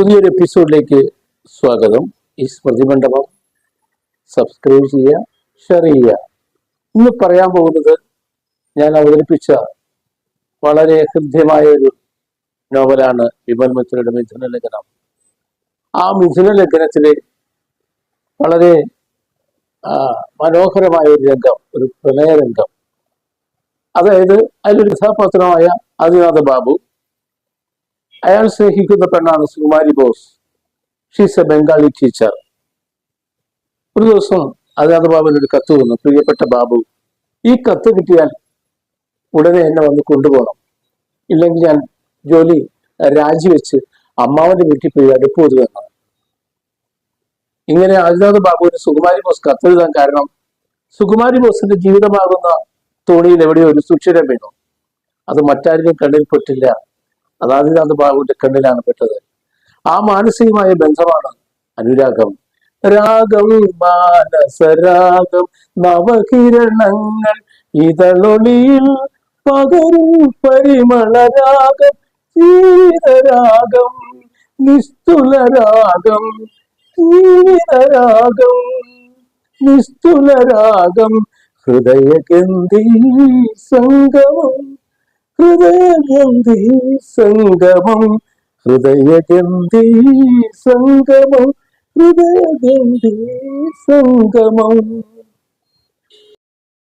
പുതിയൊരു എപ്പിസോഡിലേക്ക് സ്വാഗതം. ഈ സ്മൃതി മണ്ഡപം സബ്സ്ക്രൈബ് ചെയ്യുക ഷെയർ ചെയ്യുക. ഇന്ന് പറയാൻ പോകുന്നത് ഞാൻ അവതരിപ്പിച്ച വളരെ ഹൃദ്യമായ ഒരു നോവലാണ് വിമൽ മിത്രയുടെ മിഥുന ലഗ്നം ആ മിഥുന ലഗ്നത്തിലെ വളരെ മനോഹരമായ ഒരു രംഗം ഒരു പ്രണയരംഗം. അതായത് അതിലൊരു കഥാപാത്രമായ ആദിനാഥ ബാബു അയാൾ സ്നേഹിക്കുന്ന പെണ്ണാണ് Sukumari Bose. She's a Bengali teacher ഒരു ദിവസം ആദിനാഥ ബാബുവിന് ഒരു കത്ത് വന്നു. പ്രിയപ്പെട്ട ബാബു ഈ കത്ത് കിട്ടിയാൽ ഉടനെ എന്നെ വന്ന് കൊണ്ടുപോകണം. ഇല്ലെങ്കിൽ ഞാൻ ജോലി രാജിവെച്ച് അമ്മാവന്റെ വീട്ടിൽ പോയി അടുപ്പ് ഒതുവെന്നാണ് ഇങ്ങനെ ആദിനാഥ ബാബുവിന് സുകുമാരി ബോസ് കത്തെഴുതാൻ കാരണം സുകുമാരി ബോസിന്റെ ജീവിതമാകുന്ന തോണിയിൽ എവിടെയോ ഒരു സുക്ഷിരം വീണു. അത് മറ്റാരിലും കണ്ണിൽ അത് ആദിനാഥ ബാബുവിന്റെ കണ്ണിലാണ് പെട്ടത്. ആ മാനസികമായ ബന്ധമാണ് അനുരാഗം. രാഗം മാനസരാഗം നവകിരണങ്ങൾ ഇതളൊളിയിൽ പകരും പരിമളരാഗം ജീവിതരാഗം നിസ്തുലരാഗം ജീവിതരാഗം നിസ്തുലരാഗം ഹൃദയഗന്ധി സംഗമം ഹൃദയഗന്ധി സംഗമം ഹൃദയഗന്ധി സംഗമം ഹൃദയഗന്ധി സംഗമം.